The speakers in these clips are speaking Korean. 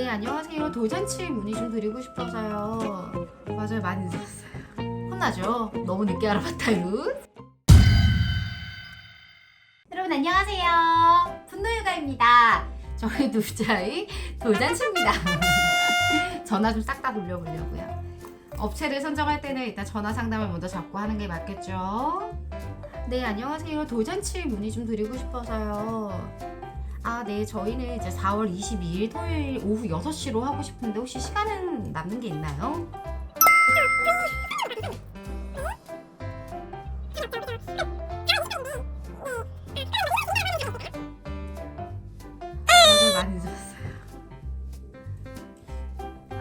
네 안녕하세요. 돌잔치 문의 좀 드리고 싶어서요. 맞아요 많이 늦었어요. 혼나죠? 너무 늦게 알아봤다유. 여러분 안녕하세요. 분노유가입니다. 저희 둘자의 돌잔치입니다. 전화 좀 싹 다 돌려보려고요. 업체를 선정할 때는 일단 전화 상담을 먼저 잡고 하는 게 맞겠죠? 네 안녕하세요. 돌잔치 문의 좀 드리고 싶어서요 아, 네. 저희는 이제 4월 22일 토요일 오후 6시로 하고 싶은데 혹시 시간은 남는 게 있나요?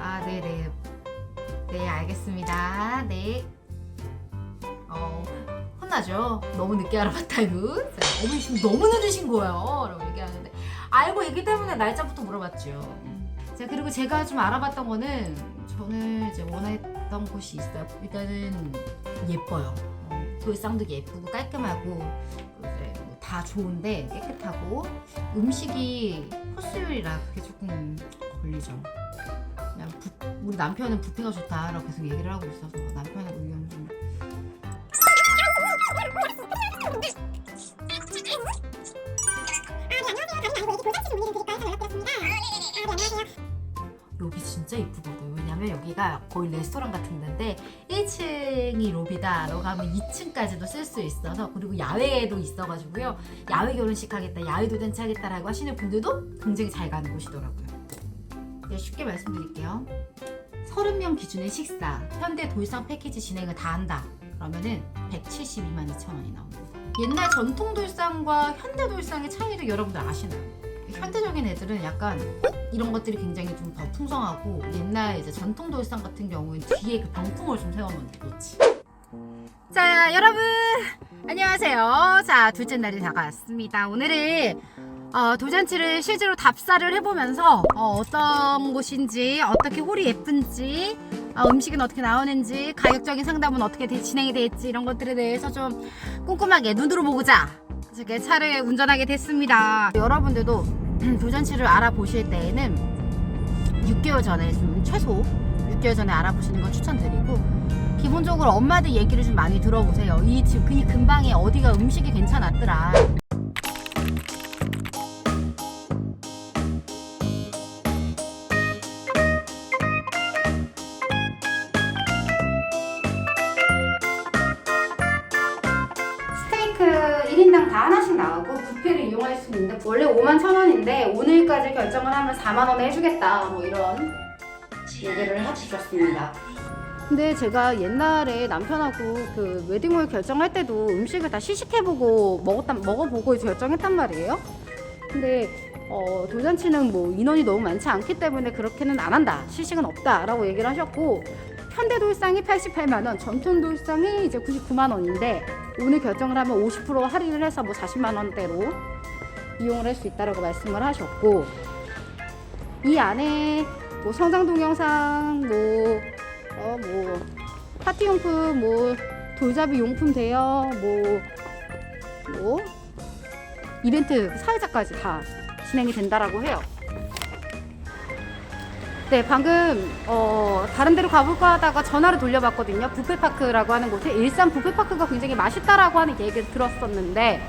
아. 네, 알겠습니다. 네. 어? 너무 늦게 알아봤다고? 어머니 지금 너무 늦으신 거예요. 라고 얘기하는데. 알고 있기 때문에 날짜부터 물어봤죠. 자, 그리고 제가 좀 알아봤던 거는 저는 이제 원했던 곳이 있어요. 일단은 예뻐요. 어, 돌상도 예쁘고 깔끔하고 이제 뭐다 좋은데 깨끗하고 음식이 코스 요리라 그게 조금 걸리죠. 그냥 부, 우리 남편은 뷔페가 좋다라고 계속 얘기를 하고 있어서 남편의 의견 을좀 여기 진짜 이쁘거든요. 왜냐면 여기가 거의 레스토랑 같은 데인데 1층이 로비다. 가면 2층까지도 쓸 수 있어서 그리고 야외에도 있어가지고요. 야외 결혼식 하겠다, 야외 도잔치 하겠다라고 하시는 분들도 굉장히 잘 가는 곳이더라고요. 네, 쉽게 말씀드릴게요. 30명 기준의 식사, 현대 돌상 패키지 진행을 다 한다. 그러면은 172만 2천 원이 나옵니다. 옛날 전통 돌상과 현대 돌상의 차이도 여러분들 아시나요? 현대적인 애들은 약간 이런 것들이 굉장히 좀 더 풍성하고 옛날 이제 전통 돌상 같은 경우는 뒤에 그 병풍을 좀 세워놓는 거지. 자 여러분 안녕하세요. 자 둘째 날이 다가왔습니다. 오늘은 어, 돌잔치를 실제로 답사를 해보면서 어, 떤 곳인지 어떻게 홀이 예쁜지 어, 음식은 어떻게 나오는지 가격적인 상담은 어떻게 대- 진행이 될지 이런 것들에 대해서 좀 꼼꼼하게 눈으로 보고자 이렇게 차를 운전하게 됐습니다. 여러분들도 돌잔치를 알아보실 때에는 6개월 전에 좀 최소 6개월 전에 알아보시는 걸 추천드리고 기본적으로 엄마들 얘기를 좀 많이 들어보세요. 이 지금 이 근방에 어디가 음식이 괜찮았더라. 스테이크 1인당 다 하나씩 나오고 뷔페를 이용할 수 있는데 원래 5만 천 원인데 오늘까지 결정을 하면 4만 원에 해주겠다 뭐 이런 얘기를 해주셨습니다. 근데 제가 옛날에 남편하고 그 웨딩홀 결정할 때도 음식을 다 시식해보고 먹었다 먹어보고 결정했단 말이에요. 근데 어, 돌잔치는 뭐 인원이 너무 많지 않기 때문에 그렇게는 안 한다. 시식은 없다라고 얘기를 하셨고 현대 돌상이 88만 원, 전통 돌상이 이제 99만 원인데 오늘 결정을 하면 50% 할인을 해서 뭐 40만 원대로 이용을 할 수 있다라고 말씀을 하셨고 이 안에 뭐 성장 동영상 뭐 어, 뭐 파티 용품 뭐 돌잡이 용품 대여 뭐 뭐 이벤트 사회자까지 다 진행이 된다라고 해요. 네, 방금 어, 다른 데로 가볼까 하다가 전화를 돌려봤거든요. 부페파크라고 하는 곳에 일산 부페파크가 굉장히 맛있다라고 하는 얘기를 들었었는데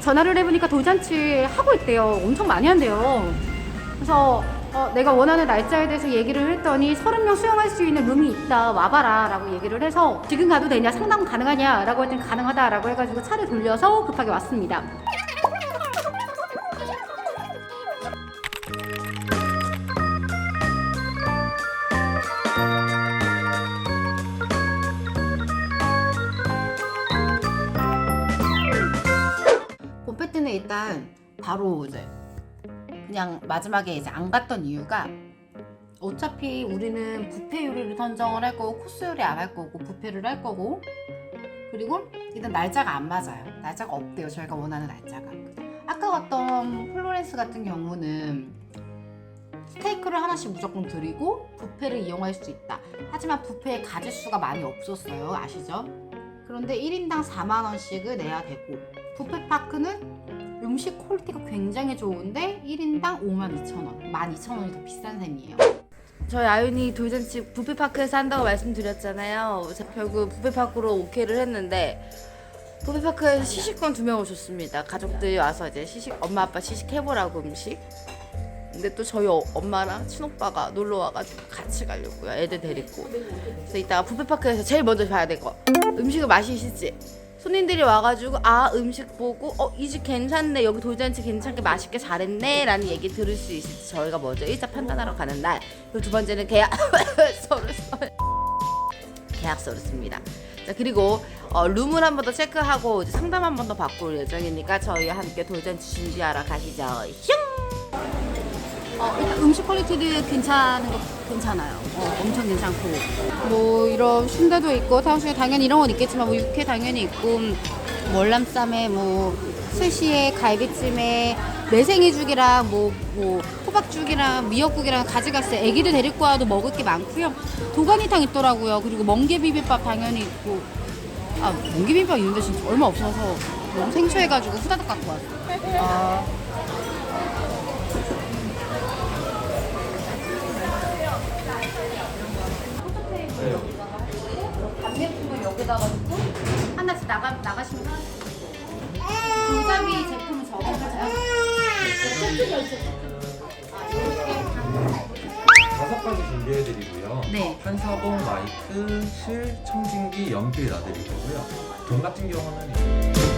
전화를 해보니까 돌잔치 하고 있대요. 엄청 많이 한대요. 그래서 어, 내가 원하는 날짜에 대해서 얘기를 했더니 30명 수용할 수 있는 룸이 있다 와봐라 라고 얘기를 해서 지금 가도 되냐 상담 가능하냐 라고 했더니 가능하다 라고 해가지고 차를 돌려서 급하게 왔습니다. 일단 바로 이제 그냥 마지막에 이제 안 갔던 이유가 어차피 우리는 뷔페 요리를 선정을 할 거고 코스 요리 안 할 거고 뷔페를 할 거고 그리고 일단 날짜가 안 맞아요. 날짜가 없대요. 저희가 원하는 날짜가. 아까 갔던 플로렌스 같은 경우는 스테이크를 하나씩 무조건 드리고 뷔페를 이용할 수 있다. 하지만 뷔페에 가짓 수가 많이 없었어요. 아시죠? 그런데 1인당 4만 원씩을 내야 되고 뷔페 파크는 음식 퀄리티가 굉장히 좋은데 1인당 52,000원 12,000원이 더 비싼 셈이에요 저희 아윤이 돌잔치 부페파크에서 한다고 말씀드렸잖아요. 자, 결국 부페파크로 오케이를 했는데 부페파크에서 시식권 두 명 오셨습니다. 가족들이 와서 이제 시식 엄마 아빠 시식 해보라고 음식. 근데 또 저희 어- 엄마랑 친오빠가 놀러 와가지고 같이 가려고요. 애들 데리고. 그래서 이따가 부페파크에서 제일 먼저 봐야 될 거. 음식을 맛이 있을지. 손님들이 와가지고 아 음식 보고 어 이 집 괜찮네. 여기 돌잔치 괜찮게 맛있게 잘했네. 라는 얘기 들을 수 있을지 저희가 먼저 일자 판단하러 가는 날 그리고 두 번째는 계약서를 써요 계약서를 씁니다. 자 그리고 어, 룸을 한 번 더 체크하고 이제 상담 한 번 더 받고 올 예정이니까 저희와 함께 돌잔치 준비하러 가시죠. 슝 어, 일단 음식 퀄리티도 괜찮은 거 괜찮아요. 어, 엄청 괜찮고 뭐 이런 순대도 있고 탕수육 당연히 이런 건 있겠지만 뭐 육회 당연히 있고 음, 월남쌈에 뭐 스시에 갈비찜에 매생이죽이랑 뭐, 뭐 호박죽이랑 미역국이랑 가지가스 애기들 데리고 와도 먹을 게 많고요. 도가니탕 있더라고요. 그리고 멍게 비빔밥 당연히 있고 아 멍게 비빔밥 있는데 진짜 얼마 없어서 너무 생소해가지고 후다닥 갖고 왔어요. 아, 답례품을 여기다가 놓고 하나씩 나가, 나가시면 골잡이 제품은 저거가요 다섯 가지 준비해드리고요. 네. 한사봉, 마이크, 실, 청진기, 연필 놔드릴 거고요. 돈 같은 경우는